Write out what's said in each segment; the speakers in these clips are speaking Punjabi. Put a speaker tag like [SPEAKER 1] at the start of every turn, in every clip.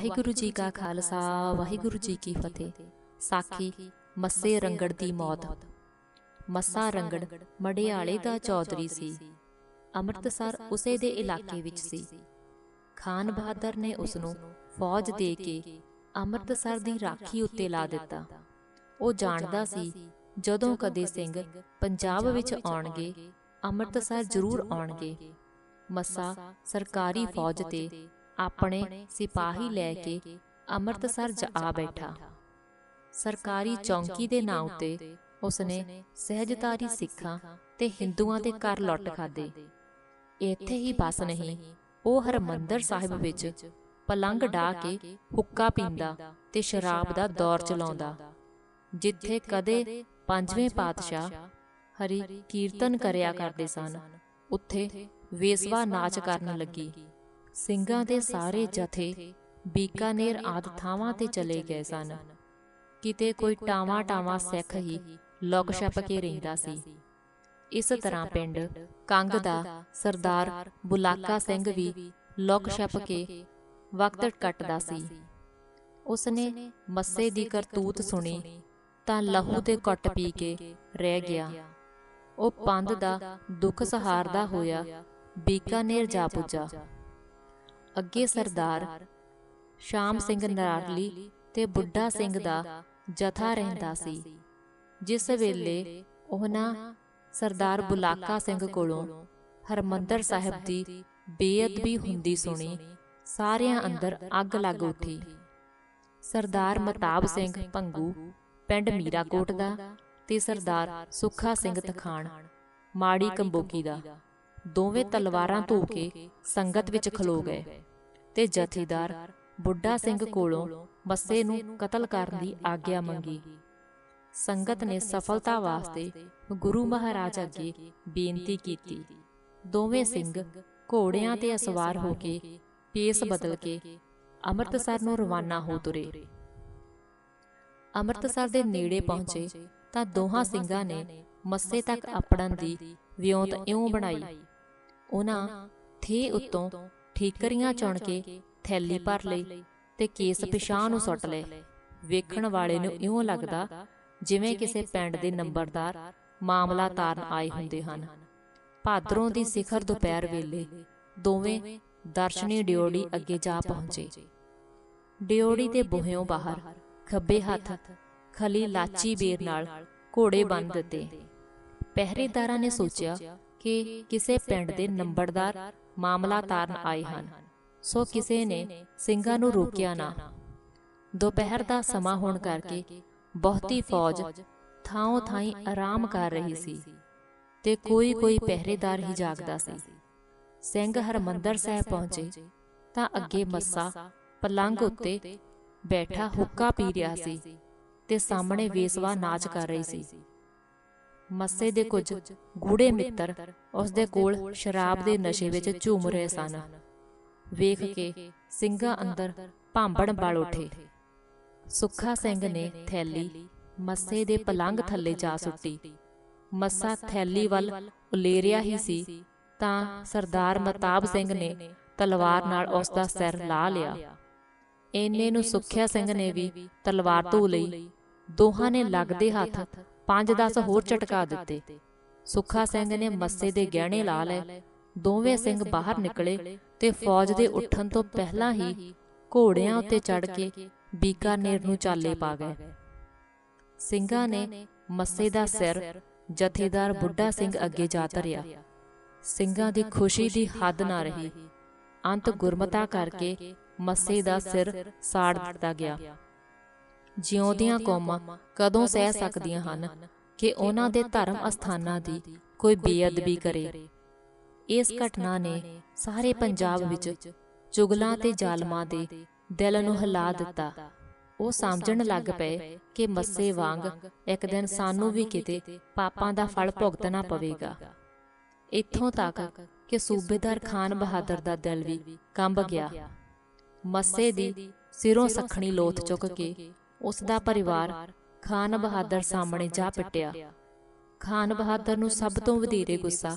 [SPEAKER 1] ਵਾਹਿਗੁਰੂ ਜੀ ਕਾ ਖਾਲਸਾ, ਵਾਹਿਗੁਰੂ ਜੀ ਕੀ ਫਤਿਹ। ਸਾਖੀ ਮੱਸੇ ਰੰਗੜ ਦੀ ਮੌਤ। ਮੱਸਾ ਰੰਗੜ ਮੜਿਆਲੇ ਦਾ ਚੌਧਰੀ ਸੀ। ਅੰਮ੍ਰਿਤਸਰ ਉਸੇ ਦੇ ਇਲਾਕੇ ਵਿੱਚ ਸੀ। ਖਾਨ ਬਹਾਦਰ ਨੇ ਉਸ ਨੂੰ ਫੌਜ ਦੇ ਕੇ ਅੰਮ੍ਰਿਤਸਰ ਦੀ ਰਾਖੀ ਉੱਤੇ ਲਾ ਦਿੱਤਾ। ਉਹ ਜਾਣਦਾ ਸੀ, ਜਦੋਂ ਕਦੇ ਸਿੰਘ ਪੰਜਾਬ ਵਿੱਚ ਆਉਣਗੇ, ਅੰਮ੍ਰਿਤਸਰ ਜ਼ਰੂਰ ਆਉਣਗੇ। ਮੱਸਾ ਸਰਕਾਰੀ ਫੌਜ ਤੇ ਆਪਣੇ ਸਿਪਾਹੀ ਲੈ ਕੇ ਅੰਮ੍ਰਿਤਸਰ ਜਾ ਆ ਬੈਠਾ। ਸਰਕਾਰੀ ਚੌਂਕੀ ਦੇ ਨਾਂ ਉਤੇ ਉਸਨੇ ਸਹਿਜਤਾਰੀ ਸਿੱਖਾਂ ਤੇ ਹਿੰਦੂਆਂ ਦੇ ਘਰ ਲੁੱਟ ਖਾਦੇ ਇੱਥੇ ਹੀ ਬਸ ਨਹੀਂ ਉਹ ਹਰਮੰਦਰ ਸਾਹਿਬ ਵਿੱਚ ਪਲੰਗ ਢਾ ਕੇ ਹੁੱਕਾ ਪੀਂਦਾ ਤੇ ਸ਼ਰਾਬ ਦਾ ਦੌਰ ਚਲਾਉਂਦਾ। ਜਿੱਥੇ ਕਦੇ ਪੰਜਵੇਂ ਪਾਤਸ਼ਾਹ ਹਰੀ ਕੀਰਤਨ ਕਰਿਆ ਕਰਦੇ ਸਨ। ਉੱਥੇ ਵੇਸਵਾ ਨਾਚ ਕਰਨ ਲੱਗੀ। ਸਿੰਘਾਂ ਦੇ ਸਾਰੇ ਜਥੇ ਬੀਕਾਨੇਰ ਆਦ ਥਾਵਾਂ ਤੇ ਚਲੇ ਗਏ ਸਨ। ਕਿਤੇ ਕੋਈ ਟਾਵਾ ਟਾਵਾ ਸਿੱਖ ਹੀ ਲੁਕ ਛਪ ਕੇ ਰਹਿੰਦਾ ਸੀ। ਇਸ ਤਰ੍ਹਾਂ ਪਿੰਡ ਕੰਗ ਦਾ ਸਰਦਾਰ ਬੁਲਾਕਾ ਸਿੰਘ ਵੀ ਲੁਕ ਛਪ ਕੇ ਵਕਤ ਕੱਟਦਾ ਸੀ। ਉਸਨੇ ਮੱਸੇ ਦੀ ਕਰਤੂਤ ਸੁਣੀ ਤਾਂ ਲਹੂ ਦੇ ਘੁੱਟ ਪੀ ਕੇ ਰਹਿ ਗਿਆ। ਉਹ ਪੰਧ ਦਾ ਦੁੱਖ ਸਹਾਰਦਾ ਹੋਇਆ ਬੀਕਾਨੇਰ ਜਾ ਪੁੱਜਾ। ਅੱਗੇ ਸਰਦਾਰ ਸ਼ਾਮ ਸਿੰਘ ਨਰਾਰਲੀ ਤੇ ਬੁੱਢਾ ਸਿੰਘ ਦਾ ਜਥਾ ਰਹਿੰਦਾ ਸੀ। ਜਿਸ ਵੇਲੇ ਉਹਨਾਂ ਸਰਦਾਰ ਬੁਲਾਕਾ ਸਿੰਘ ਕੋਲੋਂ ਹਰਮੰਦਰ ਸਾਹਿਬ ਦੀ ਬੇਅਦਬੀ ਹੁੰਦੀ ਸੁਣੀ ਸਾਰਿਆਂ ਅੰਦਰ ਅੱਗ ਲੱਗ ਉੱਠੀ। ਸਰਦਾਰ ਮਤਾਬ ਸਿੰਘ ਭੰਗੂ ਪਿੰਡ ਮੀਰਾਕੋਟ ਦਾ ਤੇ ਸਰਦਾਰ ਸੁੱਖਾ ਸਿੰਘ ਤਖਾਣ ਮਾੜੀ ਕੰਬੋਕੀ ਦਾ। ਦੋਵੇਂ ਤਲਵਾਰਾਂ ਧੋ ਕੇ ਸੰਗਤ ਵਿੱਚ ਖਲੋ ਗਏ ਤੇ ਜਥੇਦਾਰ ਬੁੱਢਾ ਸਿੰਘ ਕੋਲੋਂ ਮੱਸੇ ਨੂੰ ਕਤਲ ਕਰਨ ਦੀ ਆਗਿਆ ਮੰਗੀ। ਸੰਗਤ ਨੇ ਸਫਲਤਾ ਵਾਸਤੇ ਗੁਰੂ ਮਹਾਰਾਜ ਅੱਗੇ ਬੇਨਤੀ ਕੀਤੀ। ਦੋਵੇਂ ਸਿੰਘ ਘੋੜਿਆਂ ਤੇ ਅਸਵਾਰ ਹੋ ਕੇ ਪੇਸ ਬਦਲ ਕੇ ਅੰਮ੍ਰਿਤਸਰ ਨੂੰ ਰਵਾਨਾ ਹੋ ਤੁਰੇ। ਅੰਮ੍ਰਿਤਸਰ ਦੇ ਨੇੜੇ ਪਹੁੰਚੇ ਤਾਂ ਦੋਹਾਂ ਸਿੰਘਾਂ ਨੇ ਮੱਸੇ ਤੱਕ ਆਪੜਨ ਦੀ ਵਿਉਂਤ ਇਉਂ ਬਣਾਈ ਉਹਨਾਂ ਥੇ ਉੱਤੋਂ ਠੀਕਰੀਆਂ ਚੁਣ ਕੇ ਥੈਲੀ ਭਰ ਲਈ ਤੇ ਕੇਸ ਪਿਛਾਂ ਨੂੰ ਸੁੱਟ ਲਏ। ਵੇਖਣ ਵਾਲੇ ਨੂੰ ਇਉਂ ਲੱਗਦਾ ਜਿਵੇਂ ਕਿਸੇ ਪਿੰਡ ਦੇ ਨੰਬਰਦਾਰ ਮਾਮਲਾ ਤਾਰਨ ਆਏ ਹੁੰਦੇ ਹਨ। ਭਾਦਰੋਂ ਦੀ ਸਿਖਰ ਦੁਪਹਿਰ ਵੇਲੇ ਦੋਵੇਂ ਦਰਸ਼ਨੀ ਡਿਓੜੀ ਅੱਗੇ ਜਾ ਪਹੁੰਚੇ। ਡਿਓੜੀ ਦੇ ਬੂਹਿਓਂ ਬਾਹਰ ਖੱਬੇ ਹੱਥ ਖਲੀ ਲਾਚੀ ਬੇਰ ਨਾਲ ਘੋੜੇ ਬੰਨ ਦਿੱਤੇ। ਪਹਿਰੇਦਾਰਾਂ ਨੇ ਸੋਚਿਆ ਕਿ ਕਿਸੇ ਪਿੰਡ ਦੇ ਨੰਬਰਦਾਰ ਮਾਮਲਾ ਤਾਰਨ ਆਏ ਹਨ। ਸੋ ਕਿਸੇ ਨੇ ਸਿੰਘਾਂ ਨੂੰ ਰੋਕਿਆ ਨਾ। ਦੁਪਹਿਰ ਦਾ ਸਮਾਂ ਹੋਣ ਕਰਕੇ ਬਹੁਤੀ ਫੌਜ ਥਾਂ ਥਾਈ ਆਰਾਮ ਕਰ ਰਹੀ ਸੀ ਤੇ ਕੋਈ ਕੋਈ ਪਹਿਰੇਦਾਰ ਹੀ ਜਾਗਦਾ ਸੀ। ਸਿੰਘ ਹਰਮੰਦਰ ਸਾਹਿਬ ਪਹੁੰਚੇ ਤਾਂ ਅੱਗੇ ਮੱਸਾ ਪਲੰਗ ਉੱਤੇ ਬੈਠਾ ਹੁੱਕਾ ਪੀ ਰਿਹਾ ਸੀ ਤੇ ਸਾਹਮਣੇ ਵੇਸਵਾ ਨਾਚ ਕਰ ਰਹੀ ਸੀ। ਮੱਸੇ ਦੇ ਕੁਝ ਗੂੜੇ ਮਿੱਤਰ ਉਸ ਦੇ ਕੋਲ ਸ਼ਰਾਬ ਦੇ ਨਸ਼ੇ ਵਿੱਚ ਝੂਮ ਰਹੇ ਸਨ। ਵੇਖ ਕੇ ਸਿੰਘਾਂ ਅੰਦਰ ਭਾਂਬੜ ਬਲ ਉਠੇ। ਸੁੱਖਾ ਸਿੰਘ ਨੇ ਥੈਲੀ ਮੱਸੇ ਦੇ ਪਲੰਗ ਥੱਲੇ ਜਾ ਸੁੱਟੀ ਮੱਸਾ ਥੈਲੀ ਵੱਲ ਉਲੇਰਿਆ ਹੀ ਸੀ। ਤਾਂ ਸਰਦਾਰ ਮਤਾਬ ਸਿੰਘ ਨੇ ਤਲਵਾਰ ਨਾਲ ਉਸ ਦਾ ਸਿਰ ਲਾ ਲਿਆ। ਇੰਨੇ ਨੂੰ ਸੁੱਖਿਆ ਸਿੰਘ ਨੇ ਵੀ ਤਲਵਾਰ ਧੋ ਲਈ। ਦੋਹਾਂ ਨੇ ਲੱਗਦੇ ਹੱਥ 5-10 ਹੋਰ ਝਟਕਾ ਦਿੱਤੇ। ਸੁੱਖਾ ਸਿੰਘ ਨੇ ਮੱਸੇ ਦੇ ਗਹਿਣੇ ਲਾ ਲਏ। ਦੋਵੇਂ ਸਿੰਘ ਬਾਹਰ ਨਿਕਲੇ ਤੇ ਫੌਜ ਦੇ ਉੱਠਣ ਤੋਂ ਪਹਿਲਾਂ ਹੀ ਘੋੜਿਆਂ ਉੱਤੇ ਚੜ ਕੇ ਬੀਕਾਨੇਰ ਨੂੰ ਚਾਲੇ ਪਾ ਗਏ। ਸਿੰਘਾਂ ਨੇ ਮੱਸੇ ਦਾ ਸਿਰ ਜਥੇਦਾਰ ਬੁੱਢਾ ਸਿੰਘ ਅੱਗੇ ਜਾ ਧਰਿਆ। ਸਿੰਘਾਂ ਦੀ ਖੁਸ਼ੀ ਦੀ ਹੱਦ ਨਾ ਰਹੀ। ਅੰਤ ਗੁਰਮਤਾ ਕਰਕੇ ਮੱਸੇ ਦਾ ਸਿਰ ਸਾੜ ਦਿੱਤਾ ਗਿਆ। ਜਿਉਂਦਿਆਂ ਕੌਮਾਂ ਕਦੋਂ ਸਹਿ ਸਕਦੀਆਂ ਹਨ ਕਿ ਉਹਨਾਂ ਦੇ ਧਰਮ ਅਸਥਾਨਾਂ ਦੀ ਕੋਈ ਬੇਅਦਬੀ ਕਰੇ। ਇਸ ਘਟਨਾ ਨੇ ਸਾਰੇ ਪੰਜਾਬ ਵਿੱਚ ਚੁਗਲਾਂ ਤੇ ਜ਼ਾਲਮਾਂ ਦੇ ਦਿਲ ਨੂੰ ਹਿਲਾ ਦਿੱਤਾ। ਉਹ ਸਮਝਣ ਲੱਗ ਪਏ ਕਿ ਮੱਸੇ ਵਾਂਗ ਇੱਕ ਦਿਨ ਸਾਨੂੰ ਵੀ ਕਿਤੇ ਪਾਪਾਂ ਦਾ ਫਲ ਭੁਗਤਣਾ ਪਵੇਗਾ। ਇੱਥੋਂ ਤੱਕ ਕਿ ਸੂਬੇਦਾਰ ਖਾਨ ਬਹਾਦਰ ਦਾ ਦਿਲ ਵੀ ਕੰਬ ਗਿਆ। ਮੱਸੇ ਦੀ ਸਿਰੋਂ ਸਖਣੀ ਲੋਥ ਚੁੱਕ ਕੇ ਉਸ ਦਾ ਪਰਿਵਾਰ ਖਾਨ ਬਹਾਦਰ ਸਾਹਮਣੇ ਜਾ ਪਿੱਟਿਆ। ਖਾਨ ਬਹਾਦਰ ਨੂੰ ਸਭ ਤੋਂ ਵਧੇਰੇ ਗੁੱਸਾ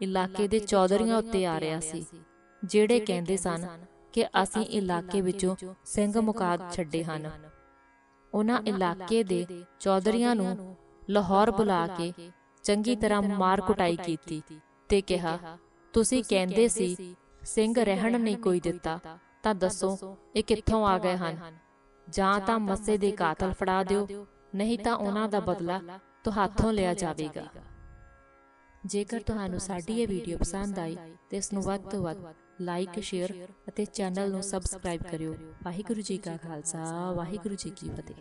[SPEAKER 1] ਇਲਾਕੇ ਦੇ ਚੌਧਰੀਆਂ ਉੱਤੇ ਆ ਰਿਹਾ ਸੀ, ਜਿਹੜੇ ਕਹਿੰਦੇ ਸਨ ਕਿ ਅਸੀਂ ਇਲਾਕੇ ਵਿੱਚੋਂ ਸਿੰਘ ਮੁਕਾ ਛੱਡੇ ਹਨ। ਉਹਨਾਂ ਇਲਾਕੇ ਦੇ ਚੌਧਰੀਆਂ ਨੂੰ ਲਾਹੌਰ ਬੁਲਾ ਕੇ ਚੰਗੀ ਤਰ੍ਹਾਂ ਮਾਰ ਕੁਟਾਈ ਕੀਤੀ ਤੇ ਕਿਹਾ, ਤੁਸੀਂ ਕਹਿੰਦੇ ਸੀ, ਸਿੰਘ ਰਹਿਣ ਨਹੀਂ ਕੋਈ ਦਿੱਤਾ, ਤਾਂ ਦੱਸੋ ਇਹ ਕਿੱਥੋਂ ਆ ਗਏ ਹਨ? ਜਾਂ ਤਾਂ ਮੱਸੇ ਦੇ ਕਾਤਲ ਫੜਾ ਦਿਓ, ਨਹੀਂ ਤਾਂ ਉਹਨਾਂ ਦਾ ਬਦਲਾ ਤੁਹਾਥੋਂ ਲਿਆ ਜਾਵੇਗਾ। ਜੇਕਰ ਤੁਹਾਨੂੰ ਸਾਡੀ ਇਹ ਵੀਡੀਓ ਪਸੰਦ ਆਈ, ਤੇ ਇਸ ਨੂੰ ਵੱਧ ਤੋਂ ਵੱਧ ਲਾਈਕ ਸ਼ੇਅਰ ਅਤੇ ਚੈਨਲ ਨੂੰ ਸਬਸਕ੍ਰਾਈਬ ਕਰਿਓ। ਵਾਹਿਗੁਰੂ ਜੀ ਕਾ ਖਾਲਸਾ, ਵਾਹਿਗੁਰੂ ਜੀ ਕੀ ਫਤਿਹ।